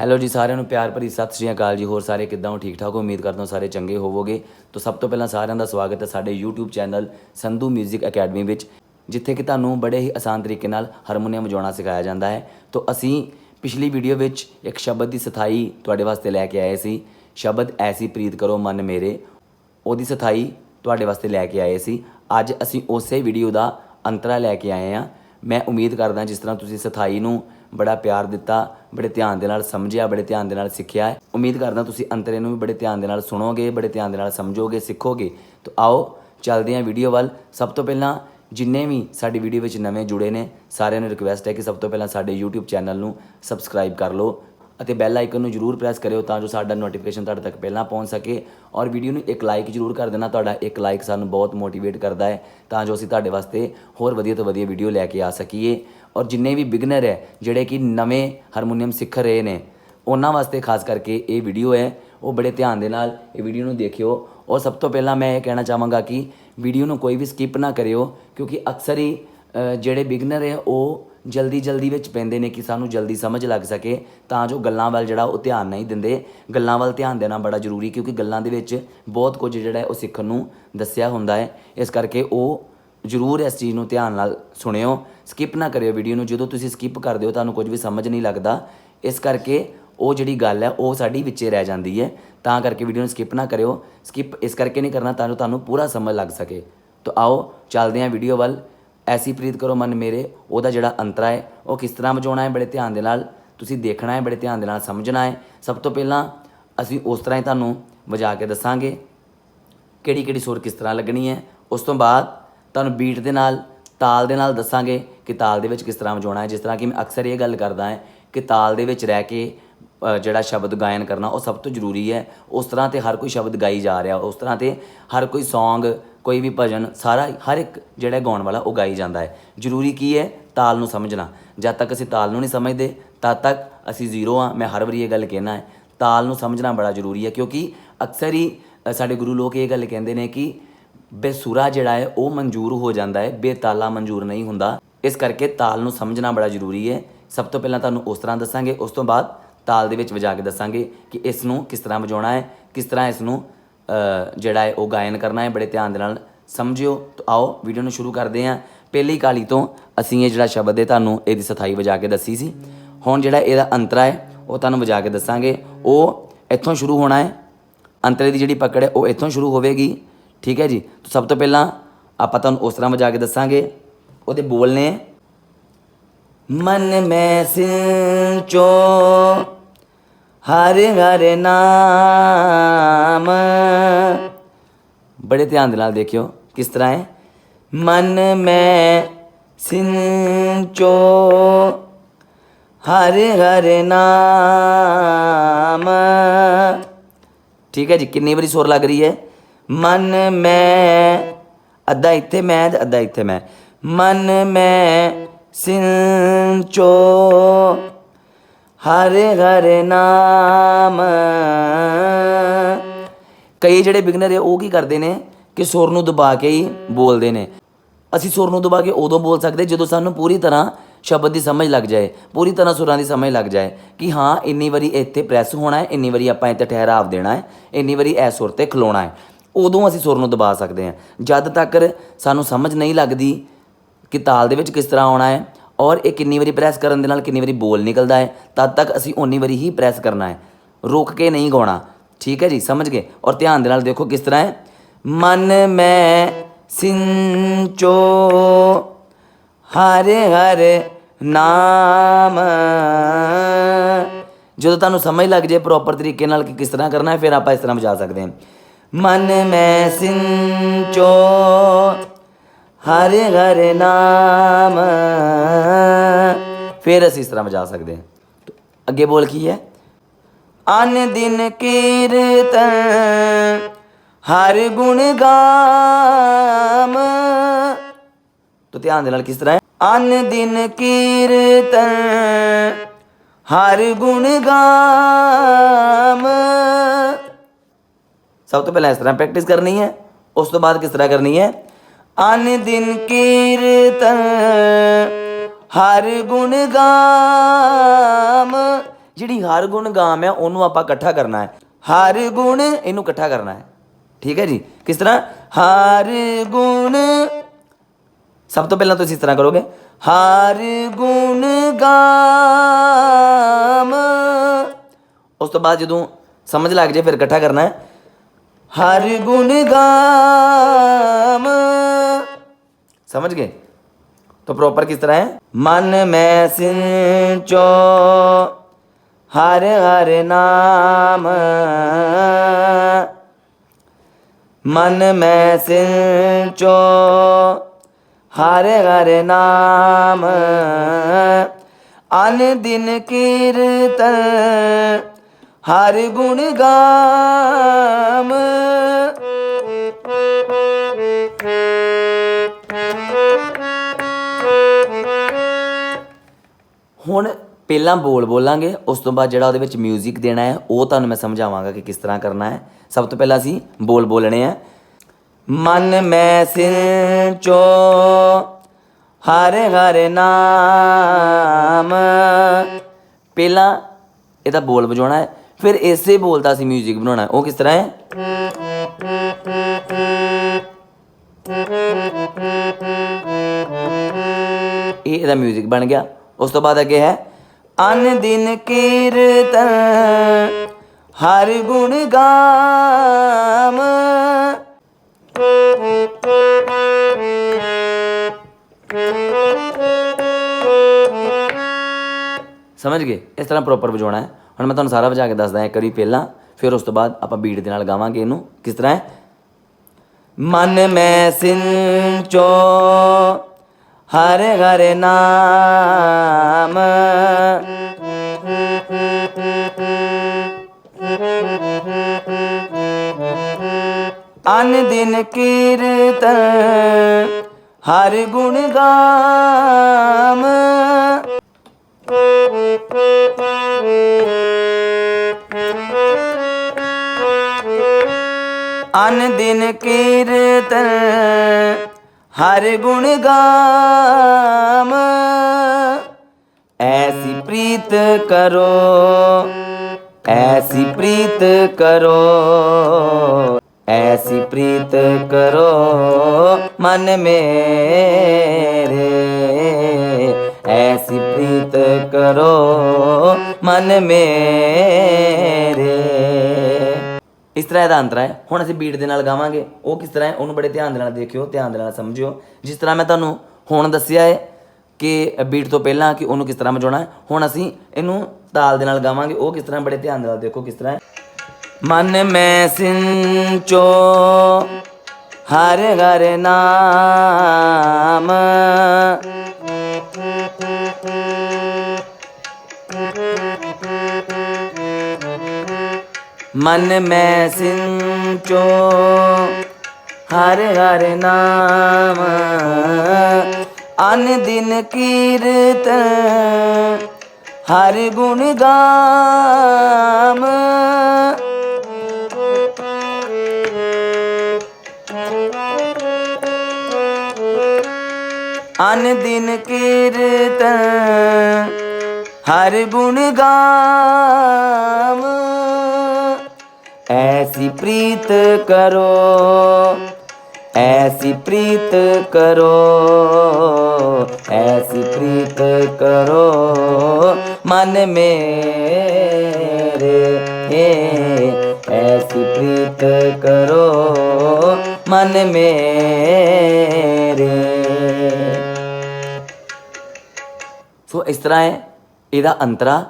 Hello ਜੀ, ਸਾਰਿਆਂ ਨੂੰ ਪਿਆਰ ਭਰੀ ਸਤਿ ਸ਼੍ਰੀ ਅਕਾਲ ਜੀ। ਹੋਰ ਸਾਰੇ ਕਿੱਦਾਂ ਹੋ? ਠੀਕ ਠਾਕ ਹੋ? ਉਮੀਦ ਕਰਦਾ ਹਾਂ ਸਾਰੇ ਚੰਗੇ ਹੋਵੋਗੇ। ਤਾਂ ਸਭ ਤੋਂ ਪਹਿਲਾਂ ਸਾਰਿਆਂ ਦਾ ਸਵਾਗਤ ਹੈ ਸਾਡੇ YouTube ਚੈਨਲ ਸੰਧੂ 뮤직 ਅਕੈਡਮੀ ਵਿੱਚ, ਜਿੱਥੇ ਕਿ ਤੁਹਾਨੂੰ ਬੜੇ ਹੀ ਆਸਾਨ ਤਰੀਕੇ ਨਾਲ ਹਾਰਮੋਨੀਅਮ ਵਜਾਉਣਾ ਸਿਖਾਇਆ ਜਾਂਦਾ ਹੈ। ਤਾਂ ਅਸੀਂ ਪਿਛਲੀ ਵੀਡੀਓ ਵਿੱਚ ਇੱਕ ਸ਼ਬਦ ਦੀ ਸਥਾਈ ਤੁਹਾਡੇ ਵਾਸਤੇ ਲੈ ਕੇ ਆਏ ਸੀ। ਸ਼ਬਦ ਐਸੀ ਪ੍ਰੀਤ ਕਰੋ ਮਨ ਮੇਰੇ, ਉਹਦੀ ਸਥਾਈ ਤੁਹਾਡੇ ਵਾਸਤੇ ਲੈ ਕੇ ਆਏ ਸੀ। ਅੱਜ ਅਸੀਂ ਉਸੇ ਵੀਡੀਓ ਦਾ ਅੰਤਰਾ ਲੈ ਕੇ ਆਏ ਹਾਂ। ਮੈਂ ਉਮੀਦ ਕਰਦਾ ਜਿਸ ਤਰ੍ਹਾਂ ਤੁਸੀਂ ਸਥਾਈ ਨੂੰ ਬੜਾ ਪਿਆਰ ਦਿੱਤਾ ਬੜੇ ਧਿਆਨ ਦੇ ਨਾਲ ਸਮਝਿਆ, ਬੜੇ ਧਿਆਨ ਦੇ ਨਾਲ ਸਿੱਖਿਆ ਹੈ। ਉਮੀਦ ਕਰਦਾ ਤੁਸੀਂ ਅੰਤਰੇ ਨੂੰ ਵੀ ਬੜੇ ਧਿਆਨ ਦੇ ਨਾਲ ਸੁਣੋਗੇ, ਬੜੇ ਧਿਆਨ ਦੇ ਨਾਲ ਸਮਝੋਗੇ, ਸਿੱਖੋਗੇ। ਤਾਂ ਆਓ, ਚੱਲਦੇ ਹਾਂ ਵੀਡੀਓ ਵੱਲ। ਸਭ ਤੋਂ ਪਹਿਲਾਂ ਜਿੰਨੇ ਵੀ ਸਾਡੀ ਵੀਡੀਓ ਵਿੱਚ ਨਵੇਂ ਜੁੜੇ ਨੇ, ਸਾਰਿਆਂ ਨੂੰ ਰਿਕਵੈਸਟ ਹੈ ਕਿ ਸਭ ਤੋਂ ਪਹਿਲਾਂ ਸਾਡੇ YouTube ਚੈਨਲ ਨੂੰ ਸਬਸਕ੍ਰਾਈਬ ਕਰ ਲਓ ਅਤੇ ਬੈਲ ਆਈਕਨ ਨੂੰ ਜਰੂਰ ਪ੍ਰੈਸ ਕਰਿਓ ਤਾਂ ਜੋ ਸਾਡਾ ਨੋਟੀਫਿਕੇਸ਼ਨ ਤੁਹਾਡੇ ਤੱਕ ਪਹਿਲਾਂ ਪਹੁੰਚ ਸਕੇ। ਔਰ ਵੀਡੀਓ ਨੂੰ ਇੱਕ ਲਾਈਕ ਜਰੂਰ ਕਰ ਦੇਣਾ, ਤੁਹਾਡਾ ਇੱਕ ਲਾਈਕ ਸਾਨੂੰ ਬਹੁਤ ਮੋਟੀਵੇਟ ਕਰਦਾ ਹੈ ਤਾਂ ਜੋ ਅਸੀਂ ਤੁਹਾਡੇ ਵਾਸਤੇ ਹੋਰ ਵਧੀਆ ਤੋਂ ਵਧੀਆ ਵੀਡੀਓ ਲੈ ਕੇ ਆ ਸਕੀਏ। ਔਰ ਜਿੰਨੇ ਵੀ ਬਿਗਨਰ ਹੈ, ਜਿਹੜੇ ਕਿ ਨਵੇਂ ਹਾਰਮੋਨੀਅਮ ਸਿੱਖ ਰਹੇ ਨੇ, ਉਹਨਾਂ ਵਾਸਤੇ ਖਾਸ ਕਰਕੇ ਇਹ ਵੀਡੀਓ ਹੈ। ਉਹ ਬੜੇ ਧਿਆਨ ਦੇ ਨਾਲ ਇਹ ਵੀਡੀਓ ਨੂੰ ਦੇਖਿਓ। ਔਰ ਸਭ ਤੋਂ ਪਹਿਲਾਂ ਮੈਂ ਇਹ ਕਹਿਣਾ ਚਾਹਾਂਗਾ ਕਿ ਵੀਡੀਓ ਨੂੰ ਕੋਈ ਵੀ ਸਕਿਪ ਨਾ ਕਰਿਓ, ਕਿਉਂਕਿ ਅਕਸਰ ਹੀ ਜਿਹੜੇ ਬਿਗਨਰ ਹੈ, ਉਹ ਜਲਦੀ ਜਲਦੀ ਵਿੱਚ ਪੈਂਦੇ ਨੇ ਕਿ ਸਾਨੂੰ ਜਲਦੀ ਸਮਝ ਲੱਗ ਸਕੇ, ਤਾਂ ਜੋ ਗੱਲਾਂ ਵੱਲ ਜਿਹੜਾ ਉਹ ਧਿਆਨ ਨਹੀਂ ਦਿੰਦੇ। ਗੱਲਾਂ ਵੱਲ ਧਿਆਨ ਦੇਣਾ ਬੜਾ ਜ਼ਰੂਰੀ, ਕਿਉਂਕਿ ਗੱਲਾਂ ਦੇ ਵਿੱਚ ਬਹੁਤ ਕੁਝ ਜਿਹੜਾ ਉਹ ਸਿੱਖਣ ਨੂੰ ਦੱਸਿਆ ਹੁੰਦਾ ਹੈ। ਇਸ ਕਰਕੇ ਉਹ ਜ਼ਰੂਰ ਇਸ ਚੀਜ਼ ਨੂੰ ਧਿਆਨ ਨਾਲ ਸੁਣਿਓ ਸਕਿਪ ਨਾ ਕਰਿਓ ਵੀਡੀਓ ਨੂੰ, ਜਦੋਂ ਤੁਸੀਂ ਸਕਿਪ ਕਰਦੇ ਹੋ ਤੁਹਾਨੂੰ ਕੁਝ ਵੀ ਸਮਝ ਨਹੀਂ ਲੱਗਦਾ, ਇਸ ਕਰਕੇ ਉਹ ਜਿਹੜੀ ਗੱਲ ਹੈ ਉਹ ਸਾਡੀ ਵਿੱਚੇ ਰਹਿ ਜਾਂਦੀ ਹੈ, ਤਾਂ ਕਰਕੇ ਵੀਡੀਓ ਨੂੰ ਸਕਿਪ ਨਾ ਕਰਿਓ ਸਕਿਪ ਇਸ ਕਰਕੇ ਨਹੀਂ ਕਰਨਾ ਤਾਂ ਜੋ ਤੁਹਾਨੂੰ ਪੂਰਾ ਸਮਝ ਲੱਗ ਸਕੇ। ਤਾਂ ਆਓ, ਚੱਲਦੇ ਹਾਂ ਵੀਡੀਓ ਵੱਲ, ਐਸੀ ਪ੍ਰੀਤ ਕਰੋ ਮਨ ਮੇਰੇ, ਉਹਦਾ ਜਿਹੜਾ ਅੰਤਰਾ ਹੈ, ਉਹ ਕਿਸ ਤਰ੍ਹਾਂ ਵਜਾਉਣਾ ਹੈ ਬੜੇ ਧਿਆਨ ਦੇ ਨਾਲ, ਤੁਸੀਂ ਦੇਖਣਾ ਹੈ ਬੜੇ ਧਿਆਨ ਦੇ ਨਾਲ, ਸਮਝਣਾ ਹੈ, ਸਭ ਤੋਂ ਪਹਿਲਾਂ ਅਸੀਂ ਉਸ ਤਰ੍ਹਾਂ ਹੀ ਤੁਹਾਨੂੰ ਵਜਾ ਕੇ ਦੱਸਾਂਗੇ ਕਿਹੜੀ ਕਿਹੜੀ ਸੁਰ ਕਿਸ ਤਰ੍ਹਾਂ ਲੱਗਣੀ ਹੈ, ਉਸ ਤੋਂ ਬਾਅਦ ਤੁਹਾਨੂੰ ਬੀਟ ਦੇ ਨਾਲ, ਤਾਲ ਦੇ ਨਾਲ ਦੱਸਾਂਗੇ ਕਿ ਤਾਲ ਦੇ ਵਿੱਚ ਕਿਸ ਤਰ੍ਹਾਂ ਵਜਾਉਣਾ ਹੈ। ਜਿਸ ਤਰ੍ਹਾਂ ਕਿ ਮੈਂ ਅਕਸਰ ਇਹ ਗੱਲ ਕਰਦਾ ਹਾਂ ਕਿ ਤਾਲ ਦੇ ਵਿੱਚ ਰਹਿ ਕੇ ਜਿਹੜਾ ਸ਼ਬਦ ਗਾਇਨ ਕਰਨਾ ਉਹ ਸਭ ਤੋਂ ਜ਼ਰੂਰੀ ਹੈ। ਉਸ ਤਰ੍ਹਾਂ ਤੇ ਹਰ ਕੋਈ ਸ਼ਬਦ ਗਾਈ ਜਾ ਰਿਹਾ, ਉਸ ਤਰ੍ਹਾਂ ਤੇ ਹਰ ਕੋਈ Song, ਕੋਈ ਵੀ ਭਜਨ, ਸਾਰਾ ਹਰ ਇੱਕ ਜਿਹੜਾ ਗਾਉਣ ਵਾਲਾ ਉਹ ਗਾਈ ਜਾਂਦਾ ਹੈ। ਜ਼ਰੂਰੀ ਕੀ ਹੈ? ਤਾਲ ਨੂੰ ਸਮਝਣਾ। ਜਦ ਤੱਕ ਅਸੀਂ ਤਾਲ ਨੂੰ ਨਹੀਂ ਸਮਝਦੇ, ਤਦ ਤੱਕ ਅਸੀਂ ਜ਼ੀਰੋ ਆ ਮੈਂ ਹਰ ਵਾਰੀ ਇਹ ਗੱਲ ਕਹਿਣਾ ਹੈ। ਤਾਲ ਨੂੰ ਸਮਝਣਾ ਬੜਾ ਜ਼ਰੂਰੀ ਹੈ ਕਿਉਂਕਿ ਅਕਸਰ ਹੀ ਸਾਡੇ ਗੁਰੂ ਲੋਕ ਇਹ ਗੱਲ ਕਹਿੰਦੇ ਨੇ ਕਿ ਬੇਸੁਰਾ ਜਿਹੜਾ ਹੈ, ਉਹ ਮਨਜ਼ੂਰ ਹੋ ਜਾਂਦਾ ਹੈ, ਬੇਤਾਲਾ ਮਨਜ਼ੂਰ ਨਹੀਂ ਹੁੰਦਾ। ਇਸ ਕਰਕੇ ਤਾਲ ਨੂੰ ਸਮਝਣਾ ਬੜਾ ਜ਼ਰੂਰੀ ਹੈ। ਸਭ ਤੋਂ ਪਹਿਲਾਂ ਤੁਹਾਨੂੰ ਉਸ ਤਰ੍ਹਾਂ ਦੱਸਾਂਗੇ, ਉਸ ਤੋਂ ਬਾਅਦ ਤਾਲ ਦੇ ਵਿੱਚ ਵਜਾ ਕੇ ਦੱਸਾਂਗੇ ਕਿ ਇਸ ਨੂੰ ਕਿਸ ਤਰ੍ਹਾਂ ਵਜਾਉਣਾ ਹੈ, ਕਿਸ ਤਰ੍ਹਾਂ ਇਸ ਨੂੰ ਜਿਹੜਾ ਹੈ, ਉਹ ਗਾਇਨ ਕਰਨਾ ਹੈ। ਬੜੇ ਧਿਆਨ ਦੇ ਨਾਲ ਸਮਝਿਓ। ਤਾਂ ਆਓ, ਵੀਡੀਓ ਨੂੰ ਸ਼ੁਰੂ ਕਰਦੇ ਹਾਂ। ਪਹਿਲੀ ਕਾਲੀ ਤੋਂ ਅਸੀਂ ਇਹ ਜਿਹੜਾ ਸ਼ਬਦ ਹੈ, ਤੁਹਾਨੂੰ ਇਹਦੀ ਸਥਾਈ ਵਜਾ ਕੇ ਦੱਸੀ ਸੀ। ਹੁਣ ਜਿਹੜਾ ਇਹਦਾ ਅੰਤਰਾ ਹੈ, ਉਹ ਤੁਹਾਨੂੰ ਵਜਾ ਕੇ ਦੱਸਾਂਗੇ। ਉਹ ਇੱਥੋਂ ਸ਼ੁਰੂ ਹੋਣਾ ਹੈ। ਅੰਤਰੇ ਦੀ ਜਿਹੜੀ ਪਕੜ ਹੈ, ਉਹ ਇੱਥੋਂ ਸ਼ੁਰੂ ਹੋਵੇਗੀ। ਠੀਕ ਹੈ ਜੀ? ਤਾਂ ਸਭ ਤੋਂ ਪਹਿਲਾਂ ਆਪਾਂ ਤੁਹਾਨੂੰ ਉਸ ਤਰ੍ਹਾਂ ਵਜਾ ਕੇ ਦੱਸਾਂਗੇ। ਉਹਦੇ ਬੋਲ ਨੇ, ਮਨ ਮੈਂ ਸਿੰਚੋ ਹਰ ਹਰ ਨਾਮ। ਬੜੇ ਧਿਆਨ ਦੇ ਨਾਲ ਦੇਖਿਓ ਕਿਸ ਤਰ੍ਹਾਂ ਹੈ। ਮਨ ਮੈਂ ਸਿੰਚੋ ਹਰ ਹਰ ਨਾਮ। ਠੀਕ ਹੈ ਜੀ? ਕਿੰਨੀ ਵਾਰੀ ਸੁਰ ਲੱਗ ਰਹੀ ਹੈ? ਮਨ ਮੈਂ, ਅੱਧਾ ਇੱਥੇ ਮੈਂ ਤੇ ਅੱਧਾ ਇੱਥੇ ਮੈਂ। ਮਨ ਮੈਂ ਸਿੰਚੋ ਹਰ ਹਰ ਨਾਮ। ਕਈ ਜਿਹੜੇ ਬਿਗਨਰ ਹੈ ਉਹ ਕੀ ਕਰਦੇ ਨੇ ਕਿ ਸੁਰ ਨੂੰ ਦਬਾ ਕੇ ਹੀ ਬੋਲਦੇ ਨੇ। ਅਸੀਂ ਸੁਰ ਨੂੰ ਦਬਾ ਕੇ ਉਦੋਂ ਬੋਲ ਸਕਦੇ ਜਦੋਂ ਸਾਨੂੰ ਪੂਰੀ ਤਰ੍ਹਾਂ ਸ਼ਬਦ ਦੀ ਸਮਝ ਲੱਗ ਜਾਏ, ਪੂਰੀ ਤਰ੍ਹਾਂ ਸੁਰਾਂ ਦੀ ਸਮਝ ਲੱਗ ਜਾਏ ਕਿ ਹਾਂ, ਇੰਨੀ ਵਾਰੀ ਇੱਥੇ ਪ੍ਰੈਸ ਹੋਣਾ ਹੈ, ਇੰਨੀ ਵਾਰੀ ਆਪਾਂ ਇੱਥੇ ਠਹਿਰਾਵ ਦੇਣਾ ਹੈ, ਇੰਨੀ ਵਾਰੀ ਇਹ ਸੁਰ ਤੇ ਖਲੋਣਾ ਹੈ। ਉਦੋਂ ਅਸੀਂ ਸੁਰ ਨੂੰ ਦਬਾ ਸਕਦੇ ਹਾਂ। ਜਦ ਤੱਕ ਸਾਨੂੰ ਸਮਝ ਨਹੀਂ ਲੱਗਦੀ ਕਿ ਤਾਲ ਦੇ ਵਿੱਚ ਕਿਸ ਤਰ੍ਹਾਂ ਆਉਣਾ ਹੈ ਔਰ ਇਹ ਕਿੰਨੀ ਵਾਰੀ ਪ੍ਰੈਸ ਕਰਨ ਦੇ ਨਾਲ ਕਿੰਨੀ ਵਾਰੀ ਬੋਲ ਨਿਕਲਦਾ ਹੈ, ਤਦ ਤੱਕ ਅਸੀਂ ਓਨੀ ਵਾਰੀ ਹੀ ਪ੍ਰੈਸ ਕਰਨਾ ਹੈ। ਰੁਕ ਕੇ ਨਹੀਂ ਗਾਉਣਾ। ਠੀਕ ਹੈ ਜੀ? ਸਮਝ ਗਏ? ਔਰ ਧਿਆਨ ਦੇ ਨਾਲ ਦੇਖੋ ਕਿਸ ਤਰ੍ਹਾਂ ਹੈ। ਮਨ ਮੈਂ ਸਿੰਚੋ ਹਰ ਹਰ ਨਾਮ। ਜਦੋਂ ਤੁਹਾਨੂੰ ਸਮਝ ਲੱਗ ਜੇ ਪ੍ਰੋਪਰ ਤਰੀਕੇ ਨਾਲ ਕਿ ਕਿਸ ਤਰ੍ਹਾਂ ਕਰਨਾ ਹੈ, ਫਿਰ ਆਪਾਂ ਇਸ ਤਰ੍ਹਾਂ ਵਜਾ ਸਕਦੇ ਹਾਂ। ਮਨ ਮੈਂ ਸਿੰਚੋ, ਹਰ ਹਰ ਨਾਮ। ਫਿਰ ਅਸੀਂ ਇਸ ਤਰ੍ਹਾਂ ਵਜਾ ਸਕਦੇ ਹਾਂ। ਅੱਗੇ ਬੋਲ ਕੀ ਹੈ? ਅਨ ਦਿਨ ਕੀਰਤਨ, ਹਰ ਗੁਣ ਗਾਮ। ਤੋ ਧਿਆਨ ਦੇ ਨਾਲ ਕਿਸ ਤਰ੍ਹਾਂ ਹੈ? ਅਨ ਦਿਨ ਕੀਰਤਨ, ਹਰ ਗੁਣ ਗਾਮ। ਸਭ ਤੋਂ ਪਹਿਲਾਂ ਇਸ ਤਰ੍ਹਾਂ ਪ੍ਰੈਕਟਿਸ ਕਰਨੀ ਹੈ, ਉਸ ਤੋਂ ਬਾਅਦ ਕਿਸ ਤਰ੍ਹਾਂ ਕਰਨੀ ਹੈ? ਅਨ ਦਿਨ ਕੀਰਤਨ, ਹਰ ਗੁਣ ਗਾਮ ਜਿਹੜੀ ਹਰ ਗੁਣ ਗਾਮ ਹੈ, ਉਹਨੂੰ ਆਪਾਂ ਇਕੱਠਾ ਕਰਨਾ ਹੈ। ਹਰ ਗੁਣ, ਇਹਨੂੰ ਇਕੱਠਾ ਕਰਨਾ ਹੈ। ਠੀਕ ਹੈ ਜੀ? ਕਿਸ ਤਰ੍ਹਾਂ? ਹਰ ਗੁਣ। ਸਭ ਤੋਂ ਪਹਿਲਾਂ ਤੁਸੀਂ ਇਸ ਤਰ੍ਹਾਂ ਕਰੋਗੇ। ਹਰ ਗੁਣ ਗਾਮ ਉਸ ਤੋਂ ਬਾਅਦ ਜਦੋਂ ਸਮਝ ਲੱਗ ਜੇ ਫਿਰ ਇਕੱਠਾ ਕਰਨਾ ਹੈ। ਹਰ ਗੁਣ ਗਾਮ ਸਮਝ ਗਏ तो प्रॉपर किस तरह है मन में सिंचो हर हर नाम मन में सिंचो हर हर नाम अन दिन कीर्तन ਹਰ ਗੁਣ ਗਾਮ। ਹੁਣ ਪਹਿਲਾਂ ਬੋਲ ਬੋਲਾਂਗੇ, ਉਸ ਤੋਂ ਬਾਅਦ ਜਿਹੜਾ ਉਹਦੇ ਵਿੱਚ 뮤직 ਦੇਣਾ ਹੈ, ਉਹ ਤੁਹਾਨੂੰ ਮੈਂ ਸਮਝਾਵਾਂਗਾ ਕਿ ਕਿਸ ਤਰ੍ਹਾਂ ਕਰਨਾ ਹੈ। ਸਭ ਤੋਂ ਪਹਿਲਾਂ ਅਸੀਂ ਬੋਲ ਬੋਲਣੇ ਆ। ਮਨ ਮੈਂ ਸਿਰ ਚੋ ਹਰ ਹਰ ਨਾਮ। ਪਹਿਲਾਂ ਇਹਦਾ ਬੋਲ ਵਜਾਉਣਾ ਹੈ। ਫਿਰ ਇਸੇ ਬੋਲ ਦਾ ਅਸੀਂ 뮤직 ਬਣਾਉਣਾ ਹੈ ਉਹ ਕਿਸ ਤਰ੍ਹਾਂ ਹੈ ਇਹ ਇਹਦਾ 뮤직 ਬਣ ਗਿਆ ਉਸ ਤੋਂ ਬਾਅਦ ਅੱਗੇ ਹੈ ਅਨ ਦਿਨ ਕੀਰਤਨ ਹਰ ਗੁਣ ਗਾਮ ਸਮਝ ਗਏ ਇਸ ਤਰ੍ਹਾਂ ਪ੍ਰੋਪਰ ਵਜਾਉਣਾ ਹੈ ਹੁਣ ਮੈਂ ਤੁਹਾਨੂੰ ਸਾਰਾ ਵਜਾ ਕੇ ਦੱਸਦਾ, ਇੱਕ ਵਾਰੀ ਪਹਿਲਾਂ, ਫਿਰ ਉਸ ਤੋਂ ਬਾਅਦ ਆਪਾਂ ਬੀਟ ਦੇ ਨਾਲ ਗਾਵਾਂਗੇ ਇਹਨੂੰ। ਕਿਸ ਤਰ੍ਹਾਂ ਹੈ? ਮਨ ਮੈਂ ਸਿੰਚੋ ਹਰ ਹਰ ਨਾਮ। ਅਨ ਦਿਨ ਕੀਰਤਨ, ਹਰ ਗੁਣ ਗਾਮ। ਅਨ ਦਿਨ ਕੀਰਤਨ, ਹਰ ਗੁਣ ਗਾਮ। ਐਸੀ ਪ੍ਰੀਤ ਕਰੋ, ਐਸੀ ਪ੍ਰੀਤ ਕਰੋ, ਐਸੀ ਪ੍ਰੀਤ ਕਰੋ, ਮਨ ਮੇਰੇ। ਐਸੀ ਪ੍ਰੀਤ ਕਰੋ, ਮਨ ਮੇਰੇ। ਇਸ ਤਰ੍ਹਾਂ ਇਹਦਾ ਅੰਤਰ ਹੈ। ਹੁਣ ਅਸੀਂ ਬੀਟ ਦੇ ਨਾਲ ਗਾਵਾਂਗੇ। ਉਹ ਕਿਸ ਤਰ੍ਹਾਂ ਹੈ? ਉਹਨੂੰ ਬੜੇ ਧਿਆਨ ਦੇ ਨਾਲ ਦੇਖਿਓ, ਧਿਆਨ ਦੇ ਨਾਲ ਸਮਝਿਓ। ਜਿਸ ਤਰ੍ਹਾਂ ਮੈਂ ਤੁਹਾਨੂੰ ਹੁਣ ਦੱਸਿਆ ਹੈ ਕਿ ਬੀਟ ਤੋਂ ਪਹਿਲਾਂ ਕਿ ਉਹਨੂੰ ਕਿਸ ਤਰ੍ਹਾਂ ਵਜਾਉਣਾ ਹੈ, ਹੁਣ ਅਸੀਂ ਇਹਨੂੰ ਤਾਲ ਦੇ ਨਾਲ ਗਾਵਾਂਗੇ। ਉਹ ਕਿਸ ਤਰ੍ਹਾਂ ਬੜੇ ਧਿਆਨ ਦੇ ਨਾਲ ਦੇਖੋ ਕਿਸ ਤਰ੍ਹਾਂ ਹੈ। ਮਨ ਮੈਂ ਸਿੰਚੋ ਹਰ ਹਰ ਨਾਮ। ਮਨ ਮੈਂ ਸਿੰਚੋ, ਹਰ ਹਰ ਨਾਮ। ਅਨ ਦਿਨ ਕੀਰਤਨ ਹਰ ਗੁਣ ਗਾਮ। ਅਨ ਦਿਨ ਕੀਰਤਨ ਹਰ ਗੁਣ ਗਾਮ। ਐਸੀ ਪ੍ਰੀਤ ਕਰੋ ਐਸੀ ਪ੍ਰੀਤ ਕਰੋ ਐਸੀ ਪ੍ਰੀਤ ਕਰੋ ਮਨ ਮੇਰੇ ਐਸੀ ਪ੍ਰੀਤ ਕਰੋ ਮਨ ਮੇਰੇ ਸੋ ਇਸ ਤਰ੍ਹਾਂ ਹੈ ਇਹਦਾ ਅੰਤਰਾ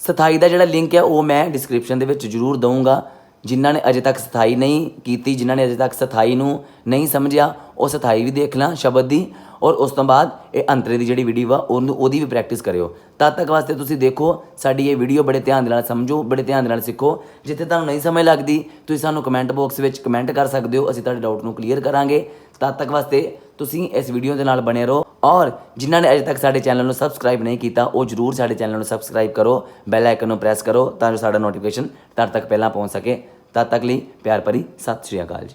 ਸਥਾਈ ਦਾ ਜਿਹੜਾ ਲਿੰਕ ਹੈ, ਉਹ ਮੈਂ ਡਿਸਕ੍ਰਿਪਸ਼ਨ ਦੇ ਵਿੱਚ ਜ਼ਰੂਰ ਦਊਂਗਾ। ਜਿਨ੍ਹਾਂ ਨੇ ਅਜੇ ਤੱਕ ਸਥਾਈ ਨਹੀਂ ਕੀਤੀ, ਜਿਨ੍ਹਾਂ ਨੇ ਅਜੇ ਤੱਕ ਸਥਾਈ ਨੂੰ ਨਹੀਂ ਸਮਝਿਆ, ਉਹ ਸਥਾਈ ਵੀ ਦੇਖ ਲਾਂ ਸ਼ਬਦ ਦੀ ਔਰ ਉਸ ਤੋਂ ਬਾਅਦ ਇਹ ਅੰਤਰੇ ਦੀ ਜਿਹੜੀ ਵੀਡੀਓ ਆ, ਉਹਨੂੰ ਉਹਦੀ ਵੀ ਪ੍ਰੈਕਟਿਸ ਕਰਿਓ। ਤਦ ਤੱਕ ਵਾਸਤੇ ਤੁਸੀਂ ਦੇਖੋ, ਸਾਡੀ ਇਹ ਵੀਡੀਓ ਬੜੇ ਧਿਆਨ ਦੇ ਨਾਲ ਸਮਝੋ, ਬੜੇ ਧਿਆਨ ਦੇ ਨਾਲ ਸਿੱਖੋ। ਜਿੱਥੇ ਤੁਹਾਨੂੰ ਨਹੀਂ ਸਮਝ ਲੱਗਦੀ, ਤੁਸੀਂ ਸਾਨੂੰ ਕਮੈਂਟ ਬਾਕਸ ਵਿੱਚ ਕਮੈਂਟ ਕਰ ਸਕਦੇ ਹੋ, ਅਸੀਂ ਤੁਹਾਡੇ ਡਾਊਟ ਨੂੰ ਕਲੀਅਰ ਕਰਾਂਗੇ। ਤਦ ਤੱਕ ਵਾਸਤੇ ਤੁਸੀਂ ਇਸ ਵੀਡੀਓ ਦੇ ਨਾਲ ਬਣੇ ਰਹੋ। ਔਰ ਜਿਨ੍ਹਾਂ ਨੇ ਅਜੇ ਤੱਕ ਸਾਡੇ ਚੈਨਲ ਨੂੰ ਸਬਸਕ੍ਰਾਈਬ ਨਹੀਂ ਕੀਤਾ, ਉਹ ਜਰੂਰ ਸਾਡੇ ਚੈਨਲ ਨੂੰ ਸਬਸਕ੍ਰਾਈਬ ਕਰੋ ਬੈਲ ਆਈਕਨ ਨੂੰ ਪ੍ਰੈਸ ਕਰੋ ਤਾਂ ਜੋ ਸਾਡਾ ਨੋਟੀਫਿਕੇਸ਼ਨ ਤੁਹਾਡੇ ਤੱਕ ਪਹਿਲਾਂ ਪਹੁੰਚ ਸਕੇ। ਤਦ ਤੱਕ ਲਈ ਪਿਆਰ ਭਰੀ ਸਤਿ ਸ਼੍ਰੀ ਅਕਾਲ ਜੀ।